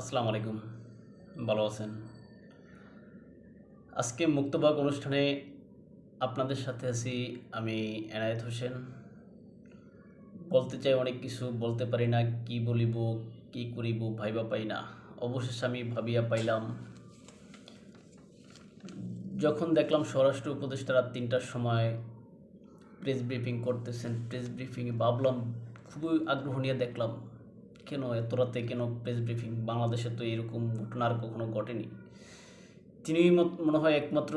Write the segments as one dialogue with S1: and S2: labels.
S1: আসসালামু আলাইকুম। ভালো আছেন? আজকে মুক্তবাগ অনুষ্ঠানে আপনাদের সাথে আছি আমি এনায়েত হোসেন। বলতে চাই অনেক কিছু, বলতে পারি না কি বলিব, কি করিব, ভাইবা পাই না। অবশেষে আমি ভাবিয়া পাইলাম, যখন দেখলাম স্বরাষ্ট্র উপদেষ্টা রাত তিনটার সময় প্রেস ব্রিফিং করতেছেন। প্রেস ব্রিফিংয়ে ভাবলাম, খুবই আগ্রহ নিয়ে দেখলাম কেন, এত রাতে কেন প্রেস ব্রিফিং বাংলাদেশে তো এরকম ঘটনা আর কখনো ঘটেনি। তিনি মনে হয় একমাত্র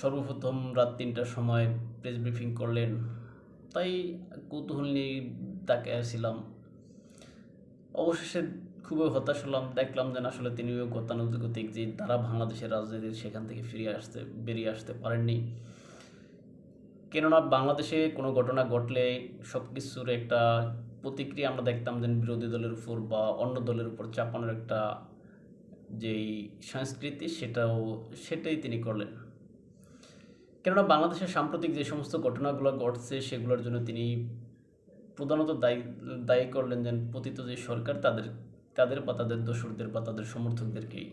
S1: সর্বপ্রথম রাত তিনটার সময় প্রেস ব্রিফিং করলেন। তাই কৌতূহল নিয়ে তাকে আসছিলাম অবশেষে খুবই হতাশ হলাম। দেখলাম যেন আসলে তিনিও গতানুগতিক যে তারা বাংলাদেশের রাজনীতির সেখান থেকে ফিরে আসতে, বেরিয়ে আসতে পারেননি। কেননা বাংলাদেশে কোনো ঘটনা ঘটলে সব কিছুর একটা প্রতিক্রিয়া আমরা দেখতাম যে বিরোধী দলের উপর বা অন্য দলের উপর চাপানোর একটা যেই সংস্কৃতি, সেটাও, সেটাই তিনি করলেন। কেননা বাংলাদেশের সাম্প্রতিক যে সমস্ত ঘটনাগুলো ঘটছে, সেগুলোর জন্য তিনি প্রধানত দায়ী দায়ী করলেন যে পতিত যে সরকার, তাদের তাদের বা তাদের দোসরদের বা তাদের সমর্থকদেরকেই।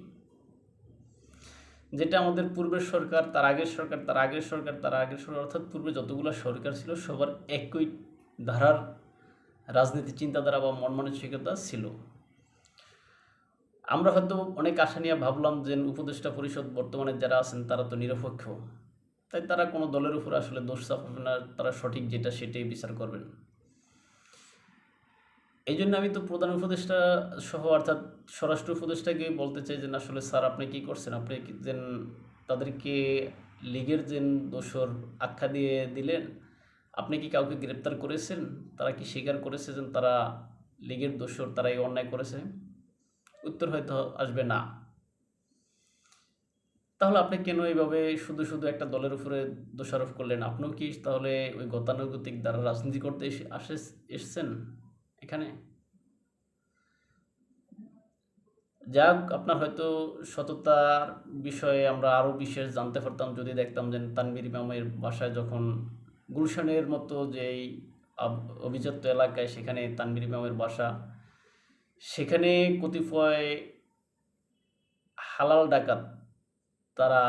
S1: যেটা আমাদের পূর্বের সরকার, তার আগের সরকার, তার আগের সরকার, তার আগের সরকার, অর্থাৎ পূর্বে যতগুলো সরকার ছিল, সবার একই ধারার রাজনীতি চিন্তাধারা বা মন মানসিকতা ছিল। আমরা হয়তো অনেক আশা নিয়ে ভাবলাম যে উপদেষ্টা পরিষদ বর্তমানে যারা আছেন তারা তো নিরপেক্ষ। তাই তারা কোনো দলের উপর আসলে দোষ চাপাবে না, তারা সঠিক যেটা সেটাই বিচার করবেন। এই জন্য আমি তো প্রধান উপদেষ্টা সহ অর্থাৎ স্বরাষ্ট্র উপদেষ্টাকে বলতে চাই যে আসলে স্যার আপনি কি করছেন? আপনি যেন তাদেরকে লীগের যে দোষর আখ্যা দিয়ে দিলেন আপনি কি কাউকে গ্রেপ্তার করেছেন? তারা কি স্বীকার করেছে যে তারা লীগের দোষর, তারা এই অন্যায় করেছে? উত্তর হয়তো আসবে না। তাহলে আপনি কেন এইভাবে শুধু শুধু একটা দলের উপরে দোষারোপ করলেন? আপনিও কি তাহলে ওই গতানুগতিক দ্বারা রাজনীতি করতে এসে- আসে, এসছেন এখানে? যাক, আপনার হয়তো সততার বিষয়ে আমরা আরও বিশেষ জানতে পারতাম, যদি দেখতাম যে তানবির ইমামের বাসায় যখন গুলশানের মতো যেই অভিজাত এলাকায় সেখানে তানবির ইমামের বাসা, সেখানে কতিপয় হালাল ডাকাত তারা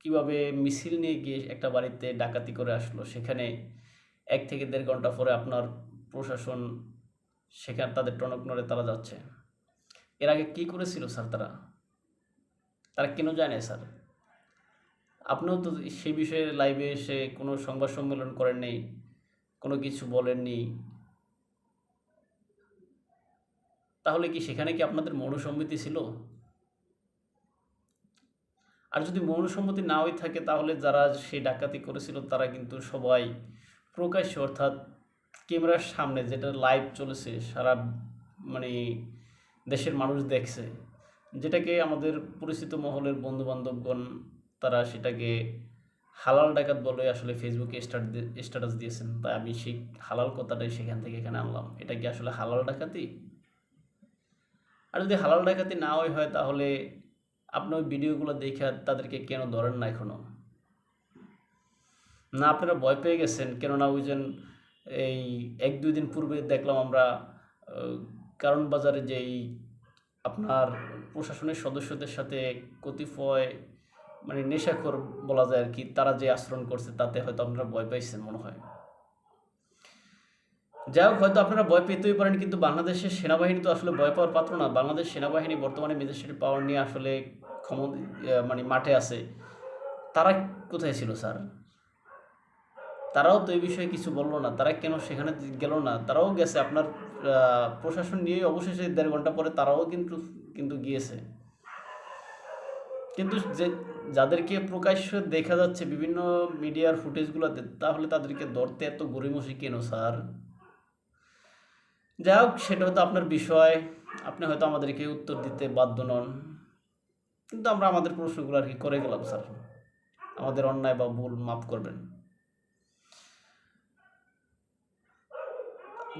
S1: কীভাবে মিছিল নিয়ে গিয়ে একটা বাড়িতে ডাকাতি করে আসলো, সেখানে এক থেকে দেড় ঘণ্টা পরে আপনার প্রশাসন সেখানে তাদের টনক নড়ে তারা যাচ্ছে। এর আগে কি করেছিল স্যার তারা? তারা কেন যায় না স্যার আপনিও তো সেই বিষয়ে লাইভে এসে কোনো সংবাদ সম্মেলন করেন নেই, কোনো কিছু বলেননি তাহলে কি সেখানে কি আপনাদের মৌনসম্মতি ছিল? আর যদি মৌনসম্মতি না হয়ে থাকে তাহলে যারা সেই ডাকাতি করেছিল তারা কিন্তু সবাই প্রকাশ্য অর্থাৎ ক্যামেরার সামনে যেটা লাইভ চলেছে, সারা মানে দেশের মানুষ দেখছে, যেটাকে আমাদের পরিচিত মহলের বন্ধু বান্ধবগণ তারা সেটাকে হালাল ডাকাত বলে আসলে ফেসবুকে স্টার্ট স্ট্যাটাস দিয়েছেন। তাই আমি সেই হালাল কথাটাই সেখান থেকে এখানে আনলাম। এটা কি আসলে হালাল ডাকাতি? আর যদি হালাল ডাকাতি না হয় তাহলে আপনি ওই ভিডিওগুলো দেখে তাদেরকে কেন ধরেন না এখনও? না, আপনারা ভয় পেয়ে গেছেন, কেননা ওই যে এই এক দুই দিন পূর্বে দেখলাম আমরা কারণ বাজারে যেই আপনার প্রশাসনের সদস্যদের সাথে কতিপয় মানে নেশাখোর বলা যায় আর কি, তারা যে আচরণ করছে তাতে হয়তো আপনারা ভয় পাইছেন মনে হয়। যাই হোক, হয়তো আপনারা ভয় পেতেই পারেন, কিন্তু বাংলাদেশের সেনাবাহিনী তো আসলে ভয় পাওয়ার পাত্র না। বাংলাদেশ সেনাবাহিনী বর্তমানে ম্যাজিস্ট্রেট পাওয়ার নিয়ে আসলে ক্ষমতা মানে মাঠে আছে। তারা কোথায় ছিল, স্যার? তারাও তো এই বিষয়ে কিছু বলল না। তারা কেন সেখানে গেল না? তারাও গেছে। আপনার প্রশাসন নিয়ে অবশেষে দেড় ঘণ্টা পরে তারাও কিন্তু কিন্তু গিয়েছে। কিন্তু যে যাদেরকে প্রকাশ্য দেখা যাচ্ছে বিভিন্ন মিডিয়ার ফুটেজগুলোতে তাহলে তাদেরকে ধরতে এত গরিমসি কেন, স্যার? যাই হোক, সেটা হয়তো আপনার বিষয়। আপনি হয়তো আমাদেরকে উত্তর দিতে বাধ্য নন। কিন্তু আমরা আমাদের প্রশ্নগুলো আর কি করে গেলাম, স্যার। আমাদের অন্যায় বা ভুল মাফ করবেন।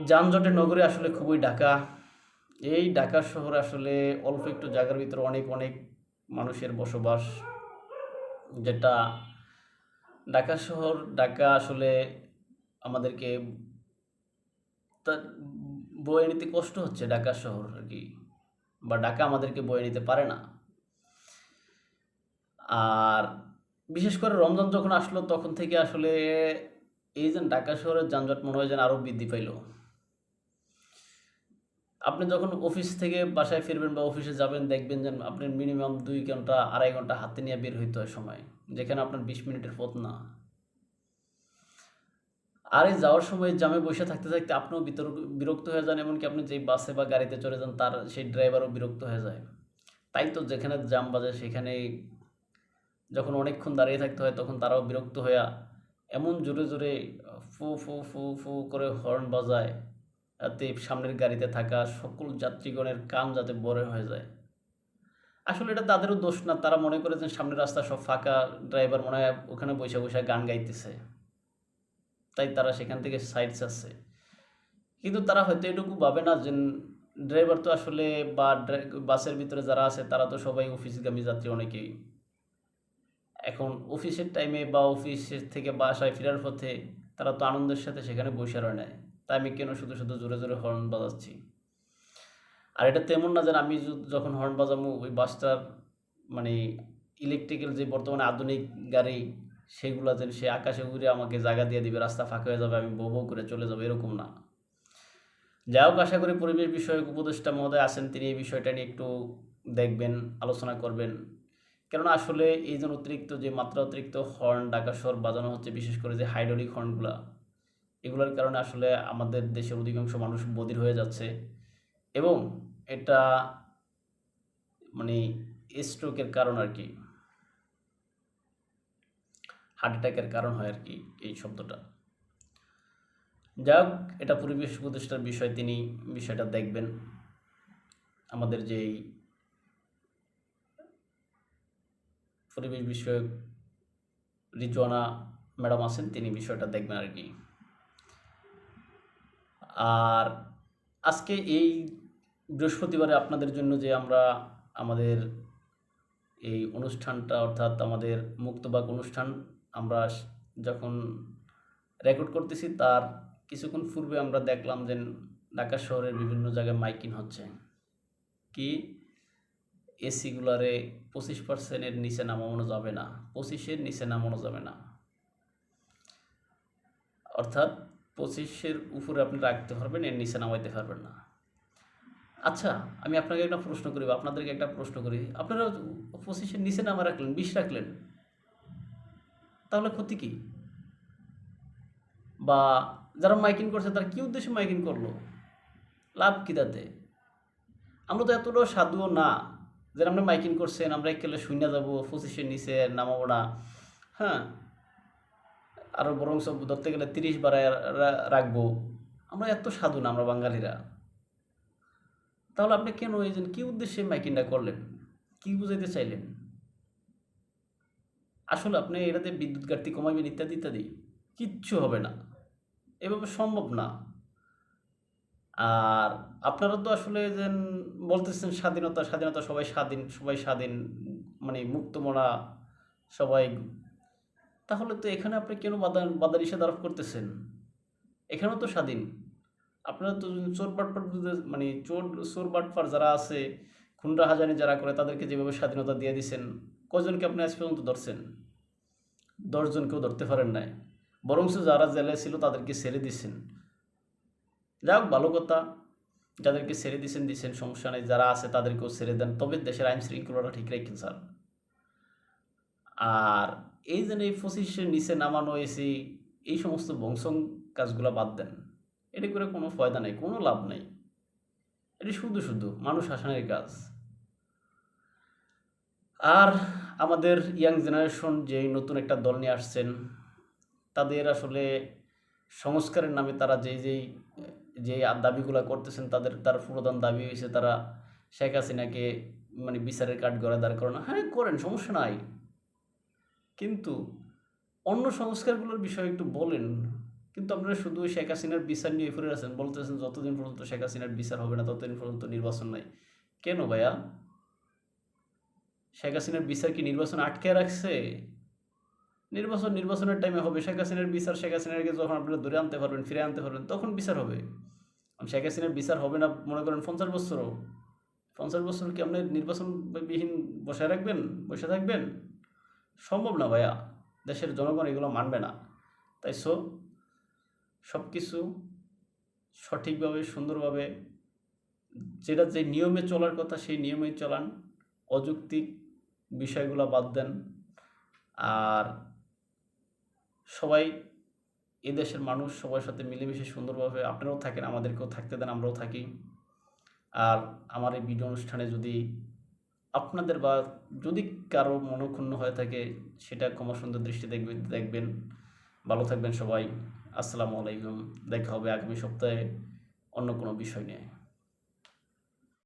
S1: যানজটের নগরে আসলে খুবই ঢাকা। এই ঢাকা শহরে আসলে অল্প একটু জায়গার ভিতরে অনেক অনেক মানুষের বসবাস, যেটা ঢাকা শহর, ঢাকা আসলে আমাদেরকে বয়ে নিতে কষ্ট হচ্ছে ঢাকা শহর আর কি, বা ঢাকা আমাদেরকে বয়ে নিতে পারে না। আর বিশেষ করে রমজান যখন আসলো, তখন থেকে আসলে এই যে ঢাকা শহরের যানজট মনে হয় যেন আরও বৃদ্ধি পাইল। আপনি যখন অফিস থেকে বাসায় ফিরবেন বা অফিসে যাবেন, দেখবেন যে আপনার মিনিমাম দুই ঘণ্টা, আড়াই ঘণ্টা হাতে নিয়ে বের হইতে হয় সময়। যেখানে আপনার বিশ মিনিটের পথ না। আর এই যাওয়ার সময় জামে বসে থাকতে থাকতে আপনিও বিতর- বিরক্ত হয়ে যান, এমনকি আপনি যেই বাসে বা গাড়িতে চলে যান, তার সেই ড্রাইভারও বিরক্ত হয়ে যায়। তাই তো যেখানে জাম বাজে সেখানে যখন অনেকক্ষণ দাঁড়িয়ে থাকতে হয়, তখন তারাও বিরক্ত হয়ে এমন জোরে জোরে ফু ফু ফু ফু করে হর্ন বাজায়। যাতে সামনের গাড়িতে থাকা সকল যাত্রীগণের কান যাতে বড় হয়ে যায়। আসলে এটা তাদেরও দোষ না, তারা মনে করে যে সামনের রাস্তা সব ফাঁকা, ড্রাইভার মনে হয় ওখানে বসে বসে গান গাইতেছে। তাই তারা সেখান থেকে সাইড চাচ্ছে কিন্তু তারা হয়তো এটুকু ভাবে না যে ড্রাইভার তো আসলে বা বাসের ভিতরে যারা আছে তারা তো সবাই অফিসগামী যাত্রী অনেকেই। এখন অফিসের টাইমে বা অফিসের থেকে বাসায় ফেরার পথে তারা তো আনন্দের সাথে সেখানে বসে রয় নেয় তাই আমি কেন শুধু শুধু জোরে জোরে হর্ন বাজাচ্ছি? আর এটা তেমন না যে আমি যখন হর্ন বাজাবো ওই বাসটার মানে ইলেকট্রিক্যাল যে বর্তমানে আধুনিক গাড়ি, সেগুলো যেন সে আকাশে উড়ে আমাকে জায়গা দিয়ে দিবে, রাস্তা ফাঁকা হয়ে যাবে, আমি বউ করে চলে যাব, এরকম না। যাই হোক, আশা করি পরিবেশ বিষয়ক উপদেষ্টা মহোদয় আছেন, তিনি এই বিষয়টা নিয়ে একটু দেখবেন, আলোচনা করবেন। কেননা আসলে এই যে অতিরিক্ত যে মাত্রা অতিরিক্ত হর্ন শহর বাজানো হচ্ছে, বিশেষ করে যে হাইড্রোলিক হর্নগুলা এগুলোর কারণে আসলে আমাদের দেশের অধিকাংশ মানুষ বধির হয়ে যাচ্ছে। এবং এটা মানে স্ট্রোকের কারণ আর কি। হার্ট অ্যাটাকের কারণ হয় আর কি এই শব্দটা। যাক এটা পরিবেশ উপদেষ্টার বিষয়, তিনি বিষয়টা দেখবেন। আমাদের যেই পরিবেশ বিষয়ক রিজওয়ানা ম্যাডাম আছেন, তিনি বিষয়টা দেখবেন আর কি। আর আজকে এই বৃহস্পতিবারে আপনাদের জন্য যে আমরা আমাদের এই অনুষ্ঠানটা অর্থাৎ আমাদের মুক্তবাক অনুষ্ঠান আমরা যখন রেকর্ড করতেছি, তার কিছুক্ষণ পূর্বে আমরা দেখলাম যে ঢাকা শহরের বিভিন্ন জায়গায় মাইকিং হচ্ছে। কি? এসিগুলারে পঁচিশ পার্সেন্টের নিচে নামানো যাবে না। পঁচিশের নিচে নামানো যাবে না। অর্থাৎ পঁচিশের উপরে আপনি রাখতে পারবেন, এর নিচে নামাইতে পারবেন না। আচ্ছা আমি আপনাকে একটা প্রশ্ন করি আপনাদেরকে একটা প্রশ্ন করি। আপনারা পঁচিশের নিচে নামা রাখলেন, বিশ রাখলেন, তাহলে ক্ষতি কি? বা যারা মাইকিং করছে, তারা কি উদ্দেশ্যে মাইকিং করল? লাভ কি তাতে? আমরা তো এতটাও সাধুও না যে আপনি মাইকিং করছেন, আমরা একেলে শূন্য যাব, পঁচিশের নিচে নামাবো না। হ্যাঁ আরও বরং সব ধরতে গেলে তিরিশ বারায় রাখব। আমরা এত সাধু না, আমরা বাঙালিরা। তাহলে আপনি কেন এই যে, কী উদ্দেশ্যে মাইকিংটা করলেন? কি বুঝাইতে চাইলেন? আসলে আপনি এটাতে বিদ্যুৎ ঘাটতি কমাইবেন ইত্যাদি ইত্যাদি। কিচ্ছু হবে না। এভাবে সম্ভব না। আর আপনারা তো আসলে যে, বলতেছেন স্বাধীনতা স্বাধীনতা সবাই স্বাধীন সবাই স্বাধীন মানে মুক্তমনা সবাই তাহলে তো এখানে আপনি কেন বাধা বাধা নিষেধ আরোপ করতেছেন? এখানেও তো স্বাধীন। আপনারা তো চোর বাটপার মানে চোর চোর বাটপার যারা আছে খুন্ডা হাজানি যারা করে, তাদেরকে যেভাবে স্বাধীনতা দিয়ে দিছেন কজনকে আপনি আজ পর্যন্ত ধরছেন? দশজনকেও ধরতে পারেন নাই। বরঞ্চ যারা জেলে ছিল তাদেরকে ছেড়ে দিচ্ছেন হোক, ভালো কথা। যাদেরকে ছেড়ে দিছেন দিছেন, সমস্যা নেই। যারা আছে তাদেরকেও ছেড়ে দেন। তবে দেশের আইন শৃঙ্খলাটা ঠিক রাখেন, স্যার। আর এই যে এই পঁচিশের নিচে নামানো এসি এই সমস্ত বংশং কাজগুলো বাদ দেন। এটি করে কোনো ফয়দা নেই, কোনো লাভ নেই। এটি শুধু শুধু মানুষ হাসানের কাজ। আর আমাদের ইয়াং জেনারেশন যে নতুন একটা দল নিয়ে আসছেন, তাদের আসলে সংস্কারের নামে তারা যেই যেই যে দাবিগুলো করতেছেন, তাদের, তার প্রধান দাবি হয়েছে তারা শেখ হাসিনাকে মানে বিচারের কাঠ গড়ে দাঁড় করানো। হ্যাঁ করেন, সমস্যা নাই। কিন্তু অন্য সংস্কারগুলোর বিষয়ে একটু বলেন। কিন্তু আপনারা শুধু শেখ হাসিনার বিচার নিয়ে ফিরে আছেন, বলতেছেন যতদিন পর্যন্ত শেখ হাসিনার বিচার হবে না, ততদিন পর্যন্ত নির্বাচন নাই। কেন ভাইয়া? শেখ হাসিনার বিচার কি নির্বাচন আটকে রাখছে? নির্বাচন, নির্বাচনের টাইমে হবে। শেখ হাসিনার বিচার, শেখ হাসিনাকে যখন আপনারা ধরে আনতে পারবেন, ফিরে আনতে পারবেন, তখন বিচার হবে। শেখ হাসিনার বিচার হবে না, মনে করেন পঞ্চাশ বছরও। পঞ্চাশ বছর কি আপনি নির্বাচন বিহীন বসে রাখবেন? বসে থাকবেন? সম্ভব না ভাইয়া। দেশের জনগণ এগুলো মানবে না। তাই সো সব কিছু সঠিকভাবে, সুন্দরভাবে, যেটা যে নিয়মে চলার কথা সেই নিয়মেই চলান। অযৌক্তিক বিষয়গুলো বাদ দেন। আর সবাই এই দেশের মানুষ, সবার সাথে মিলেমিশে সুন্দরভাবে, আপনারাও থাকেন, আমাদেরকেও থাকতে দেন, আমরাও থাকি। আর আমার এই ভিডিও অনুষ্ঠানে যদি আপনাদের বা যদি কারও মনক্ষুণ্ণ হয়ে থাকে, সেটা সুন্দর দৃষ্টি দেখবে, দেখবেন। ভালো থাকবেন সবাই। আসসালামু আলাইকুম। দেখা হবে আগামী সপ্তাহে অন্য কোনো বিষয় নিয়ে।